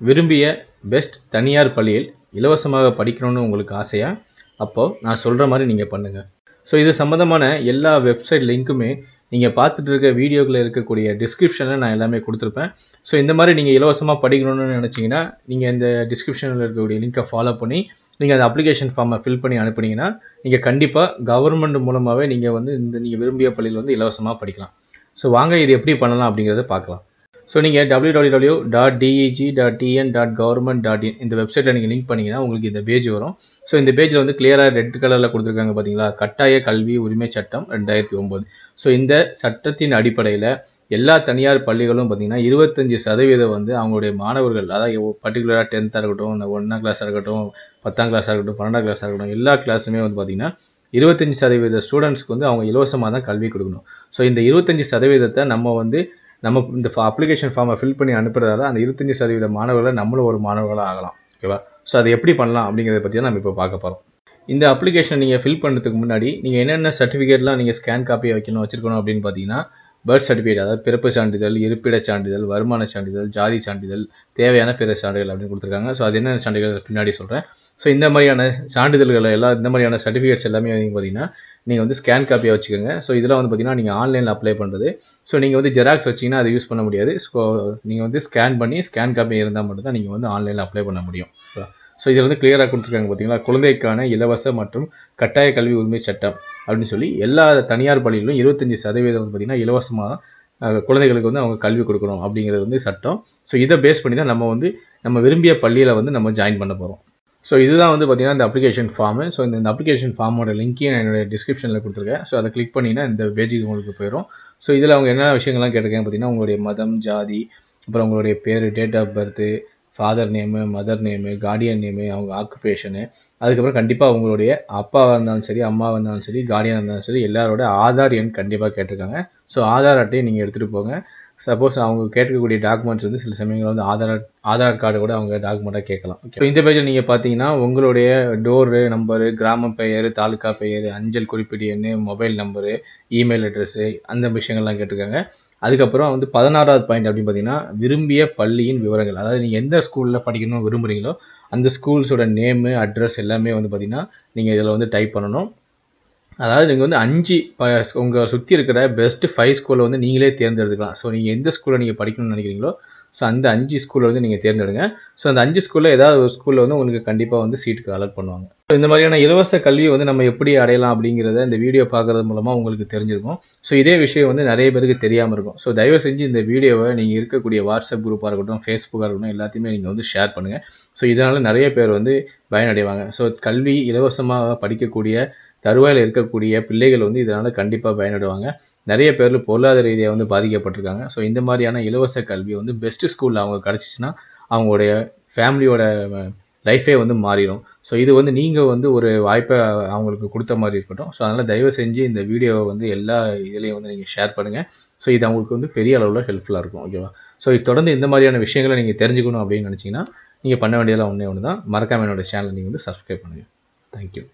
விரும்பிய பெஸ்ட் தனியார் பள்ளியில் இலவசமாக படிக்கணும்னு உங்களுக்கு ஆசையா? அப்போது நான் சொல்கிற மாதிரி நீங்கள் பண்ணுங்கள் ஸோ இது சம்மந்தமான எல்லா வெப்சைட் லிங்க்குமே நீங்கள் பார்த்துட்டு இருக்க வீடியோக்கில் இருக்கக்கூடிய டிஸ்கிரிப்ஷனில் நான் எல்லாமே கொடுத்துருப்பேன். ஸோ இந்த மாதிரி நீங்கள் இலவசமாக படிக்கணும்னு நினச்சிங்கன்னா நீங்கள் இந்த டிஸ்கிரிப்ஷனில் இருக்கக்கூடிய லிங்கை ஃபாலோ பண்ணி நீங்கள் அந்த அப்ளிகேஷன் ஃபார்மை ஃபில் பண்ணி அனுப்புனீங்கன்னா நீங்கள் கண்டிப்பாக கவர்மெண்ட் மூலமாகவே நீங்கள் வந்து இந்த நீங்கள் விரும்பிய பள்ளியில் வந்து இலவசமாக படிக்கலாம். ஸோ வாங்க இது எப்படி பண்ணலாம் அப்படிங்கிறத பார்க்கலாம். ஸோ நீங்கள் W W W dot DEG dot TN dot government dot in இந்த வெப்சைட்டில் நீங்கள் லிங்க் பண்ணிங்கன்னா உங்களுக்கு இந்த பேஜ் வரும். ஸோ இந்த பேஜில் வந்து கிளியராக ரெட் கலரில் கொடுத்துருக்காங்க பார்த்தீங்களா கட்டாய கல்வி உரிமை சட்டம் ரெண்டாயிரத்தி ஒம்பது. ஸோ இந்த சட்டத்தின் அடிப்படையில் எல்லா தனியார் பள்ளிகளும் பார்த்தீங்கன்னா இருபத்தஞ்சி சதவீதம் வந்து அவங்களுடைய மாணவர்கள் அதாவது பர்டிகுலராக டென்த்தாக இருக்கட்டும் ஒன்றாம் கிளாஸாக இருக்கட்டும் பத்தாம் கிளாஸாக இருக்கட்டும் பன்னெண்டாம் கிளாஸாக இருக்கட்டும் எல்லா கிளாஸுமே வந்து பார்த்தீங்கன்னா இருபத்தஞ்சி சதவீத ஸ்டூடெண்ட்ஸ்க்கு வந்து அவங்க இலவசமாக தான் கல்வி கொடுக்கணும். ஸோ இந்த இருபத்தஞ்சி சதவீதத்தை நம்ம வந்து நம்ம இந்த அப்ளிகேஷன் ஃபார்மை ஃபில் பண்ணி அனுப்புறதால அந்த இருபத்தஞ்சி சதவீத மாணவர்களை நம்மளும் ஒரு மாணவர்களாக ஆகலாம். ஓகேவா ஸோ அதை எப்படி பண்ணலாம் அப்படிங்கிறத பற்றி தான் நம்ம இப்போ பார்க்க போகிறோம் இந்த அப்ளிகேஷன் நீங்கள் ஃபில் பண்ணுறதுக்கு முன்னாடி நீங்கள் என்னென்ன சர்டிஃபிகேட்லாம் நீங்கள் ஸ்கேன் காப்பியை வைக்கணும் வச்சிருக்கணும் அப்படின்னு பார்த்தீங்கன்னா பர்த் சர்டிஃபிகேட் அதாவது பிறப்பு சான்றிதழ் இருப்பிட சான்றிதழ் வருமான சான்றிதழ் ஜாதி சான்றிதழ் தேவையான பிற சான்றிதழ் அப்படின்னு கொடுத்துருக்காங்க. ஸோ அது என்னென்ன சான்றிதழ் பின்னாடி சொல்கிறேன் ஸோ இந்த மாதிரியான சான்றிதழ்களை எல்லாம் இந்த மாதிரியான சர்டிஃபிகேட்ஸ் எல்லாமே பார்த்தீங்கன்னா நீங்கள் வந்து ஸ்கேன் காப்பியாக வச்சுக்கோங்க. ஸோ இதெல்லாம் வந்து பார்த்தீங்கன்னா நீங்கள் ஆன்லைனில் அப்ளை பண்ணுறது ஸோ நீங்கள் வந்து ஜெராக்ஸ் வச்சிங்கன்னா அதை யூஸ் பண்ண முடியாது. ஸோ நீங்கள் வந்து ஸ்கேன் பண்ணி ஸ்கேன் காப்பி இருந்தால் மட்டும் தான் நீங்கள் வந்து ஆன்லைனில் அப்ளை பண்ண முடியும். ஸோ இதில் வந்து கிளியராக கொடுத்துருக்காங்க பார்த்தீங்களா குழந்தைக்கான இலவச மற்றும் கட்டாய கல்வி உரிமை சட்டம் அப்படின்னு சொல்லி எல்லா தனியார் பள்ளிகளிலும் இருபத்தஞ்சி சதவீதம் வந்து பார்த்திங்கன்னா இலவசமாக குழந்தைகளுக்கு வந்து அவங்க கல்வி கொடுக்கணும் அப்படிங்கிறது வந்து சட்டம். ஸோ இதை பேஸ் பண்ணி தான் நம்ம வந்து நம்ம விரும்பிய பள்ளியில் வந்து நம்ம ஜாயின் பண்ண போகிறோம் ஸோ இதுதான் வந்து பார்த்தீங்கன்னா இந்த அப்ளிகேஷன் ஃபார்மு ஸோ இந்த அப்ளிகேஷன் ஃபார்மோட லிங்க்கையும் நான் என்னோட டிஸ்கிரிப்ஷனில் கொடுத்துருக்கேன். ஸோ அதை கிளிக் பண்ணிங்கன்னா இந்த பேஜுக்கு உங்களுக்கு போயிடும் ஸோ இதில் அவங்க என்ன விஷயங்கள்லாம் கேட்டிருக்காங்க பார்த்தீங்கன்னா உங்களுடைய மதம் ஜாதி அப்புறம் உங்களுடைய பேர் date of birth father name mother name guardian name அவங்க ஆக்குபேஷனு அதுக்கப்புறம் கண்டிப்பாக உங்களுடைய அப்பாவாக இருந்தாலும் சரி அம்மாவாக இருந்தாலும் சரி கார்டியனாக இருந்தாலும் சரி எல்லாரோட ஆதார் எண் கண்டிப்பாக கேட்டிருக்காங்க. ஸோ ஆதார் அட்டையை நீங்கள் எடுத்துகிட்டு போங்க. சப்போஸ் அவங்க கேட்கக்கூடிய டாக்குமெண்ட்ஸ் வந்து சில சமயங்கள் வந்து ஆதார் ஆதார் கார்டு கூட அவங்க டாக்குமெண்ட்டாக கேட்கலாம். இப்போ இந்த பேஜில் நீங்கள் பார்த்தீங்கன்னா உங்களுடைய டோரு நம்பரு கிராம பெயர் தாலுக்கா பெயர் அஞ்சல் குறிப்பீடு எண்ணு மொபைல் நம்பரு இமெயில் அட்ரஸு அந்த விஷயங்கள்லாம் கேட்டிருக்காங்க. அதுக்கப்புறம் வந்து பதினாறாவது பாயிண்ட் அப்படின்னு பார்த்தீங்கன்னா விரும்பிய பள்ளியின் விவரங்கள். அதாவது நீங்கள் எந்த ஸ்கூலில் படிக்கணும்னு விரும்புகிறீங்களோ அந்த ஸ்கூல்ஸோட நேமு அட்ரஸ் எல்லாமே வந்து பார்த்தீங்கன்னா நீங்கள் இதில் வந்து டைப் பண்ணணும். அதாவது நீங்கள் வந்து அஞ்சு ப உங்கள் சுற்றி இருக்கிற பெஸ்ட்டு ஃபைவ் ஸ்கூலில் வந்து நீங்களே தேர்ந்தெடுக்கலாம் ஸோ நீங்கள் எந்த ஸ்கூலில் நீங்கள் படிக்கணும்னு நினைக்கிறீங்களோ ஸோ அந்த அஞ்சு ஸ்கூலில் வந்து நீங்கள் தேர்ந்தெடுங்க. ஸோ அந்த அஞ்சு ஸ்கூலில் ஏதாவது ஒரு ஸ்கூலில் வந்து உங்களுக்கு கண்டிப்பாக வந்து சீட்டுக்கு அலர்ட் பண்ணுவாங்க. ஸோ இந்த மாதிரியான இலவச கல்வியை வந்து நம்ம எப்படி அடையலாம் அப்படிங்கிறத இந்த வீடியோ பார்க்குறது மூலமாக உங்களுக்கு தெரிஞ்சிருக்கும். ஸோ இதே விஷயம் வந்து நிறைய பேருக்கு தெரியாமல் இருக்கும். ஸோ தயவு செஞ்சு இந்த வீடியோவை நீங்கள் இருக்கக்கூடிய வாட்ஸ்அப் குரூப்பாக இருக்கட்டும் ஃபேஸ்புக்காக இருக்கட்டும் எல்லாத்தையுமே நீங்கள் வந்து ஷேர் பண்ணுங்கள் ஸோ இதனால் நிறைய பேர் வந்து பயனடைவாங்க. ஸோ கல்வி இலவசமாக படிக்கக்கூடிய தருவாயில் இருக்கக்கூடிய பிள்ளைகள் வந்து இதனால் கண்டிப்பாக பயனடைவாங்க. நிறைய பேர் பொருளாதார ரீதியாக வந்து பாதிக்கப்பட்டிருக்காங்க. ஸோ இந்த மாதிரியான இலவச கல்வி வந்து பெஸ்ட்டு ஸ்கூலில் அவங்க கிடச்சிச்சின்னா அவங்களுடைய ஃபேமிலியோட லைஃபே வந்து மாறிடும். ஸோ இது வந்து நீங்கள் வந்து ஒரு வாய்ப்பை அவங்களுக்கு கொடுத்த மாதிரி இருக்கட்டும். ஸோ அதனால் தயவு செஞ்சு இந்த வீடியோவை வந்து எல்லா இதுலேயும் வந்து நீங்கள் ஷேர் பண்ணுங்கள் ஸோ இது அவங்களுக்கு வந்து பெரிய அளவில் ஹெல்ப்ஃபுல்லாக இருக்கும் ஓகேவா ஸோ இது தொடர்ந்து இந்த மாதிரியான விஷயங்களை நீங்கள் தெரிஞ்சுக்கணும் அப்படின்னு நினச்சிங்கன்னா நீங்கள் பண்ண வேண்டியதெல்லாம் ஒன்றே ஒன்று தான் மறக்காம என்னோடய சேனலை நீங்கள் வந்து சப்ஸ்கிரைப் பண்ணுங்கள் தேங்க்யூ